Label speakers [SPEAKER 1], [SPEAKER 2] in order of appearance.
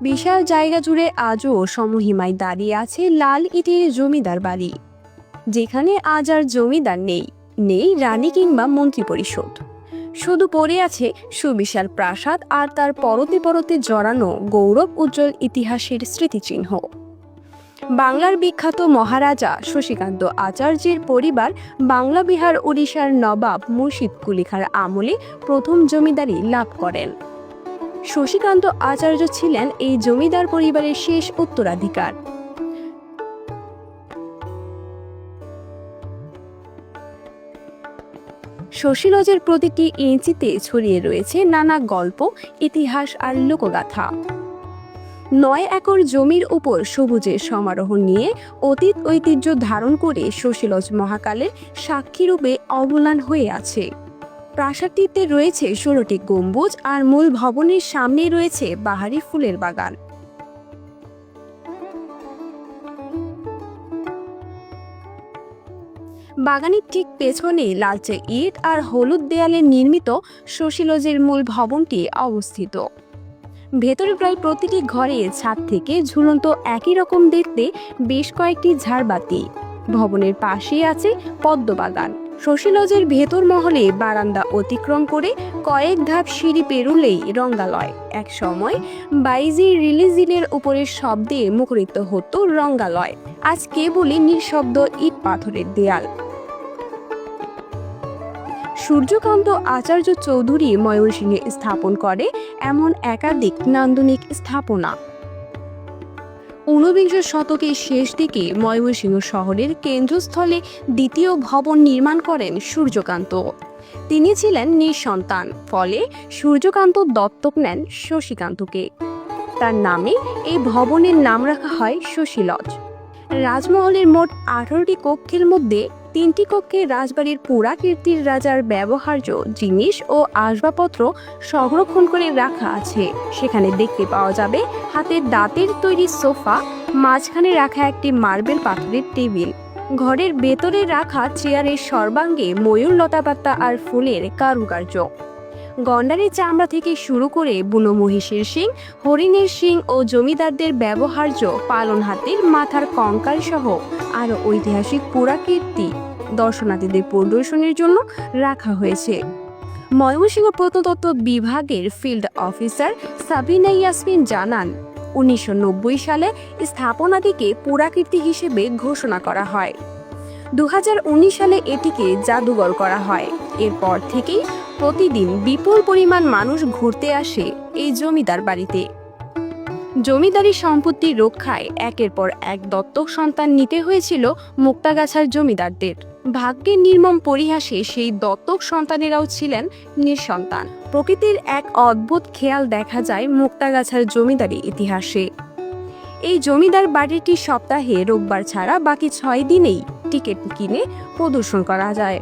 [SPEAKER 1] বিশাল জায়গা জুড়ে আজও সমহিমায় দাঁড়িয়ে আছে লাল ইটের জমিদার বাড়ি। যেখানে আজ আর জমিদার নেই নেই রানী কিংবা মন্ত্রী পরিষদ। শুধু পড়ে আছে সুবিশাল প্রাসাদ আর তার পরতে পরতে জড়ানো গৌরব উজ্জ্বল ইতিহাসের স্মৃতিচিহ্ন। বাংলার বিখ্যাত মহারাজা শশীকান্ত আচার্যের পরিবার বাংলা বিহার, ওড়িশার নবাব মুর্শিদ কুলিখার আমলে প্রথম জমিদারি লাভ করেন। শশীকান্ত আচার্য ছিলেন এই জমিদার পরিবারের শেষ উত্তরাধিকার। শশীলজের প্রতিটি ইঞ্চিতে ছড়িয়ে রয়েছে নানা গল্প, ইতিহাস আর লোকগাথা। নয় একর জমির উপর সবুজের সমারোহ নিয়ে অতীত ঐতিহ্য ধারণ করে শশীলজ মহাকালের সাক্ষীরূপে অবলান হয়ে আছে। প্রাসাদটিতে রয়েছে ষোলোটি গম্বুজ আর মূল ভবনের সামনে রয়েছে বাহারি ফুলের বাগান। বাগানের ঠিক পেছনে লালচে ইট আর হলুদ দেয়ালে নির্মিত শশীলজের মূল ভবনটি অবস্থিত। ভেতরে প্রায় প্রতিটি ঘরে ছাদ থেকে ঝুলন্ত একই রকম দেখতে বেশ কয়েকটি ঝাড়বাতি। ভবনের পাশেই আছে পদ্মবাগান শশীলজের ভেতর মহলে বারান্দা অতিক্রম করে কয়েক ধাপ সিঁড়ি পেরুলেই রঙ্গালয়। এক সময় বাইজি রিলিজিনের উপরের শব্দে মুখরিত হতো রঙ্গালয়। আজ কেবলই নিঃশব্দ ইট পাথরের দেয়াল। সূর্যকান্ত আচার্য চৌধুরী ময়ূরসিংহে স্থাপন করে এমন একাধিক নান্দনিক স্থাপনা। ঊনবিংশ শতকের শেষ দিকে ময়মনসিংহ শহরের কেন্দ্রস্থলে দ্বিতীয় ভবন নির্মাণ করেন সূর্যকান্ত। তিনি ছিলেন নিঃসন্তান, ফলে সূর্যকান্ত দত্তক নেন শশীকান্তকে। তার নামে এই ভবনের নাম রাখা হয় শশীলজ। রাজমহলের মোট আঠারোটি কক্ষের মধ্যে তিনটি কক্ষে রাজবাড়ির পুরাকীর্তির রাজার ব্যবহার্য জিনিস ও আসবাবপত্র সংরক্ষণ করে রাখা আছে। সেখানে দেখতে পাওয়া যাবে হাতের দাঁতের তৈরি সোফা, মাঝখানে রাখা একটি মার্বেল পাথরের টেবিল। ঘরের ভেতরে রাখা চেয়ারের সর্বাঙ্গে ময়ূর লতাপাতা আর ফুলের কারুকার্য। গন্ডারের চামড়া থেকে শুরু করে বুনো মহিষের শিং, হরিণের শিং ও জমিদারদের ব্যবহার্য পালন হাতির মাথার কঙ্কাল সহ আরও ঐতিহাসিক পুরাকীর্তি দর্শনার্থীদের প্রদর্শনের জন্য রাখা হয়েছে। ময়মনসিংহ প্রত্নতত্ত্ব বিভাগের ফিল্ড অফিসার সাবিনা ইয়াসমিন জানান, উনিশশো নব্বই সালে স্থাপনাটিকে পুরাকীর্তি হিসেবে ঘোষণা করা হয়। দু হাজার উনিশ সালে এটিকে জাদুঘর করা হয়। এরপর থেকেই প্রতিদিন বিপুল পরিমাণ মানুষ ঘুরতে আসে এই জমিদার বাড়িতে। জমিদারি সম্পত্তি রক্ষায় একের পর এক দত্তক সন্তান নিতে হয়েছিল মুক্তাগাছার জমিদারদের। ভাগ্যের নির্মম পরিহাসে সেই দত্তক সন্তানেরাও ছিলেন নিঃসন্তান। প্রকৃতির এক অদ্ভুত খেয়াল দেখা যায় মুক্তাগাছার জমিদারি ইতিহাসে। এই জমিদার বাড়িটি সপ্তাহে রোববার ছাড়া বাকি ছয় দিনেই টিকিট কিনে প্রদর্শন করা যায়।